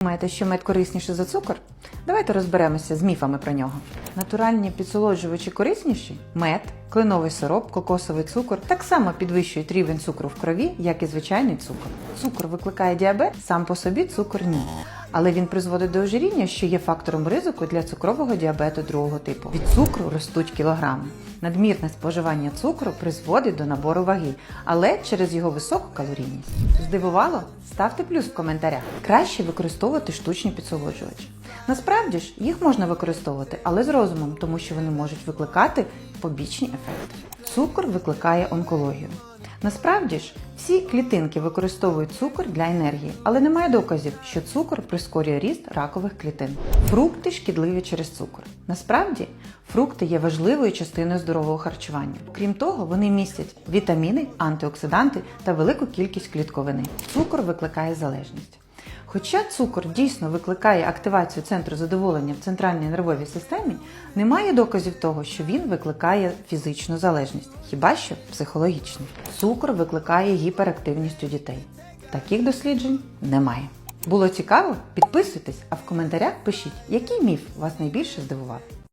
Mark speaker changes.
Speaker 1: Думаєте, що мед корисніше за цукор? Давайте розберемося з міфами про нього. Натуральні підсолоджувачі корисніші мед, кленовий сироп, кокосовий цукор так само підвищують рівень цукру в крові, як і звичайний цукор. Цукор викликає діабет, сам по собі цукор ні. Але він призводить до ожиріння, що є фактором ризику для цукрового діабету другого типу. Від цукру ростуть кілограми. Надмірне споживання цукру призводить до набору ваги, але через його високу калорійність. Здивувало? Ставте плюс в коментарях. Краще використовувати штучні підсолоджувачі. Насправді ж їх можна використовувати, але з розумом, тому що вони можуть викликати побічні ефекти. Цукор викликає онкологію. Насправді ж, всі клітинки використовують цукор для енергії, але немає доказів, що цукор прискорює ріст ракових клітин. Фрукти шкідливі через цукор. Насправді, фрукти є важливою частиною здорового харчування. Крім того, вони містять вітаміни, антиоксиданти та велику кількість клітковини. Цукор викликає залежність. Хоча цукор дійсно викликає активацію центру задоволення в центральній нервовій системі, немає доказів того, що він викликає фізичну залежність, хіба що психологічну. Цукор викликає гіперактивність у дітей. Таких досліджень немає. Було цікаво? Підписуйтесь, а в коментарях пишіть, який міф вас найбільше здивував.